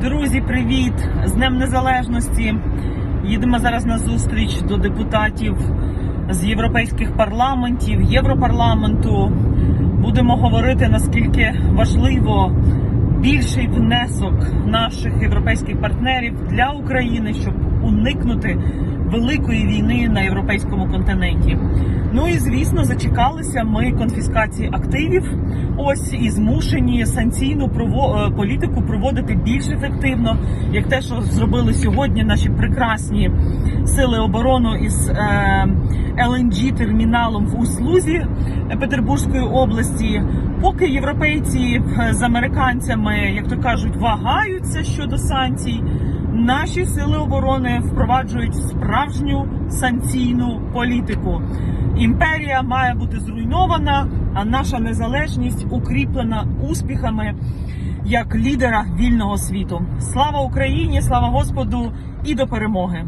Друзі, привіт! З Днем Незалежності. Їдемо зараз на зустріч до депутатів з європейських парламентів, Європарламенту. Будемо говорити наскільки важливо більший внесок наших європейських партнерів для України, щоб уникнути великої війни на європейському континенті. Ну і звісно, зачекалися ми конфіскації активів. Ось і змушені санкційну е, політику проводити більш ефективно, як те, що зробили сьогодні наші прекрасні сили оборони із е, LNG терміналом в Услузі Петербурзької області. Поки європейці е, з американцями, як то кажуть, вагаються щодо санкцій. Наші сили оборони впроваджують справжню санкційну політику. Імперія має бути зруйнована, а наша незалежність укріплена успіхами як лідера вільного світу. Слава Україні! Слава Господу і до перемоги!